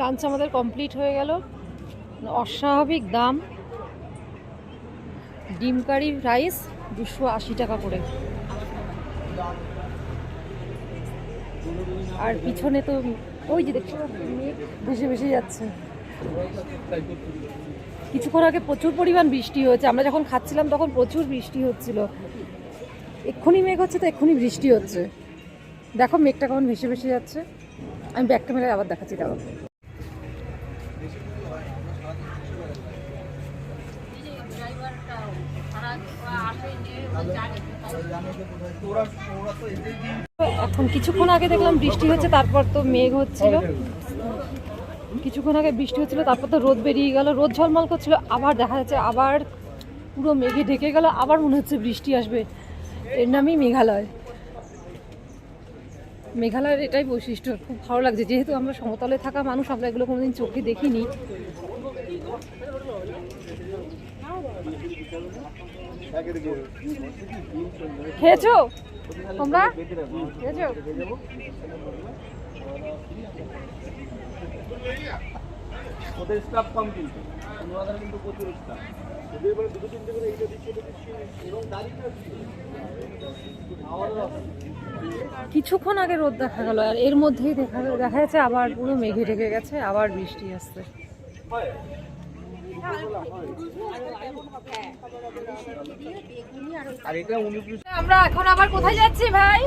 Lunch আমাদের complete হয়ে গেল। অস্বাভাবিক দাম। ডিম কারি রাইস দুশো আশি টাকা করে। আর পিছনে তো ওই যে দেখছ ভেসে ভেসে যাচ্ছে। কিছুক্ষণ আগে প্রচুর পরিমাণ বৃষ্টি হয়েছে। আমরা যখন খাচ্ছিলাম তখন প্রচুর বৃষ্টি হচ্ছিল। এক্ষুনি মেঘ হচ্ছে তো এক্ষুনি বৃষ্টি হচ্ছে। দেখো মেঘটা কেমন ভেসে ভেসে যাচ্ছে। আমি ব্যাগটা ক্যামেরায় আবার দেখাচ্ছি দেখো এখন কিছুক্ষণ আগে দেখলাম বৃষ্টি হচ্ছে, তারপর তো মেঘ হচ্ছিল। কিছুক্ষণ আগে বৃষ্টি হচ্ছিল, তারপর তো রোদ বেরিয়ে গেল, রোদ ঝলমল করছিল, আবার দেখা যাচ্ছে আবার পুরো মেঘে ঢেকে গেল, আবার মনে হচ্ছে বৃষ্টি আসবে। এর নামই মেঘালয়। মেঘালয়ের এটাই বৈশিষ্ট্য, খুব ভালো লাগছে। যেহেতু আমরা সমতলে থাকা মানুষ, আমরা এগুলো কোনোদিন চোখে দেখিনি। খেয়েছো? তোমরা? খেয়েছো? ওদের স্টাফ কম কিন্তু। কিন্তু প্রচুর স্টাফ ওদের এবারে দুটো তিনটে করে এইটা দিচ্ছে দিচ্ছে এবং দাঁড়িয়ে কিছুক্ষণ আগে রোদ দেখা গেল আর এর মধ্যেই দেখা দেখা যাচ্ছে আবার পুরো মেঘে ঢেকে গেছে আবার বৃষ্টি আসছে। আমরা এখন আবার কোথায় যাচ্ছি ভাই?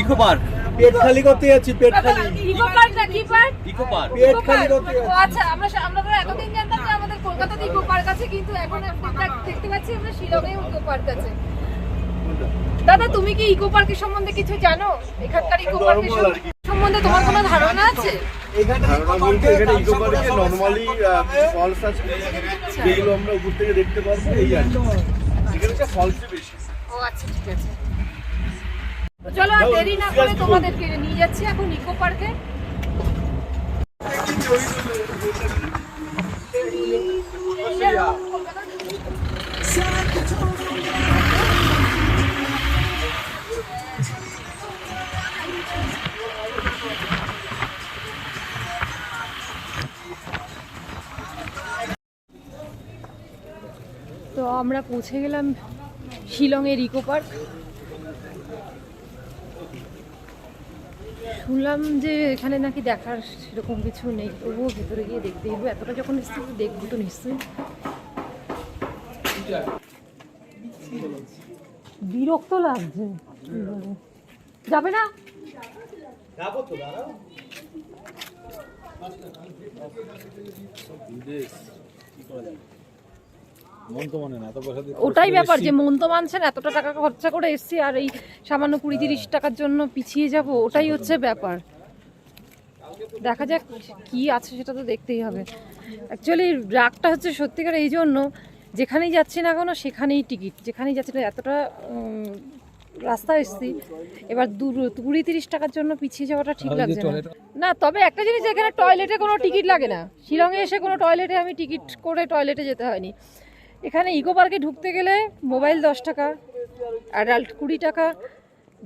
Eco park. পেট খালি করতে যাচ্ছি পেট খালি। ইকো পার্ক না কি পার্ক? Eco park. পেট খালি করতে ও আচ্ছা আমরা আমরা তো এতদিন জানতাম যে আমাদের কলকাতাতে ইকো পার্ক আছে কিন্তু এখন দেখতে পাচ্ছি আমরা শিলংয়ে ইকো পার্ক আছে। দাদা তুমি কি ইকো পার্কের সম্বন্ধে কিছু জানো? এখানকার ইকো পার্কের। সম্বন্ধে তোমার কোনো ধারণা আছে? ধারণা বলতে এখানে ইকো পার্কে নর্মালি ফলস আছে। যেগুলো আমরা উপর থেকে দেখতে পারব এই আর এখানে একটা ফলসই বেশি। ও আচ্ছা ঠিক আছে। চলো আর দেরি না করে তোমাদেরকে নিয়ে যাচ্ছি এখন ইকো পার্কে তো আমরা পৌঁছে গেলাম শিলংয়ের ইকো পার্ক। শুনলাম যে এখানে নাকি দেখার সেরকম কিছু নেই তবুও ভেতরে গিয়ে দেখতে হবে এতটা যখন এসেছি দেখব তো নিশ্চয়ই। বিরক্ত লাগছে। যাবে না? যাব তো দাঁড়াও মন তো মনে না এত পয়সা দিয়ে ওটাই ব্যাপার যে মন তো মানছেন এতটা টাকা খরচা করে এসছি আর এই সামান্য কুড়ি তিরিশ টাকার জন্য পিছিয়ে যাব ওটাই হচ্ছে ব্যাপার। দেখা যাক কি আছে সেটা তো দেখতেই হবে। অ্যাকচুয়ালি রাগটা হচ্ছে সত্যিকার এই জন্য যেখানেই যাচ্ছি না কেন সেখানেই টিকিট যেখানেই যাচ্ছি না এতটা রাস্তা এসছি। এবার দু কুড়ি তিরিশ টাকার জন্য পিছিয়ে যাওয়াটা ঠিক লাগছে না। না তবে একটা জিনিস এখানে টয়লেটে কোনো টিকিট লাগে না। শিলংয়ে এসে কোনো টয়লেটে আমি টিকিট করে টয়লেটে যেতে হয়নি। এখানে ইকো পার্কে ঢুকতে গেলে মোবাইল দশ টাকা অ্যাডাল্ট কুড়ি টাকা।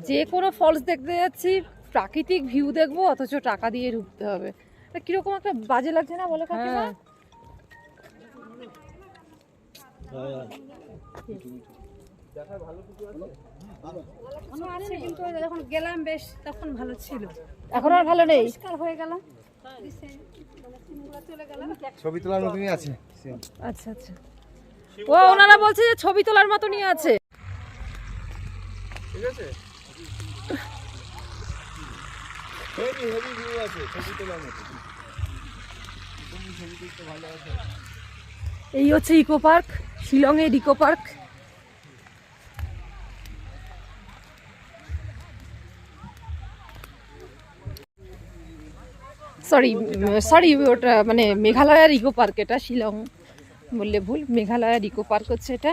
যে কোনো ফলস দেখতে যাচ্ছি প্রাকৃতিক ভিউ দেখব অথচ টাকা দিয়ে ঢুকতে হবে। তা কীরকম একটা বাজে লাগছে না বলো কাকিমা? যখন গেলাম বেশ তখন ভালো ছিল এখন আর ভালো নেই। হয়ে গেলাম ছবি তোলার মতনই আছে। আচ্ছা আচ্ছা। ও ওনারা বলছে যে ছবি তোলার মতনই আছে। ঠিক আছে? হেভি হেভি ভিউ আছে ছবি তোলার মতো এই হচ্ছে ইকো পার্ক শিলংয়ের ইকো পার্ক। সরি সরি ওটা মানে মেঘালয়ের ইকো পার্ক এটা শিলং। বললে ভুল মেঘালয় ইকো পার্ক হচ্ছে এটা।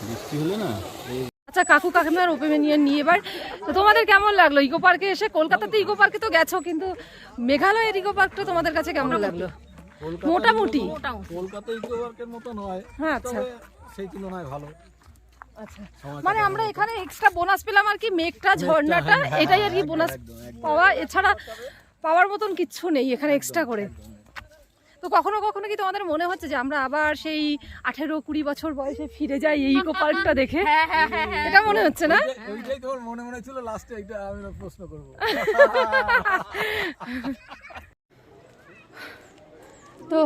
বৃষ্টি হলে না আচ্ছা কাকু কাকিমার ওপিনিয়ন নিয়ে এবার। তো তোমাদের কেমন লাগল? ইকো পার্কে এসে কলকাতাতে ইকো পার্কে তো গেছো কিন্তু মেঘালয়ের ইকো পার্কটা তোমাদের কাছে কেমন লাগল? মোটামুটি। কলকাতা ইকো পার্কের মতো নয় হ্যাঁ আচ্ছা। সেই তুলনায় ভালো। আচ্ছা। মানে আমরা এখানে এক্সট্রা বোনাস পেলাম আর কি মেঘটা ঝর্ণাটা এটাই আর কি বোনাস পাওয়া। এছাড়া পাওয়ার মতন কিচ্ছু নেই এখানে এক্সট্রা করে। তো কখনো কখনো কি তোমাদের মনে হচ্ছে যে আমরা আবার সেই আঠেরো কুড়ি বছর বয়সে ফিরে যাই এই ইকো পার্কটা দেখে এটা মনে হচ্ছে না? ওইটাই তোমার মনে মনে ছিল লাস্টে একটা আমি প্রশ্ন করব। তো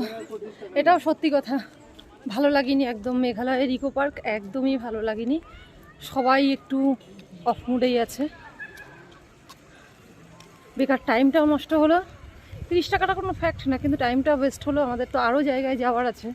এটাও সত্যি কথা। ভালো লাগেনি একদম মেঘালয়ের ইকো পার্ক একদমই ভালো লাগেনি। সবাই একটু অফ মুডেই আছে। বেকার টাইমটাও নষ্ট হলো। তিরিশ টাকাটা কোনো ফ্যাক্ট না, কিন্তু টাইমটা ওয়েস্ট হলো আমাদের তো আরও জায়গায় যাওয়ার আছে।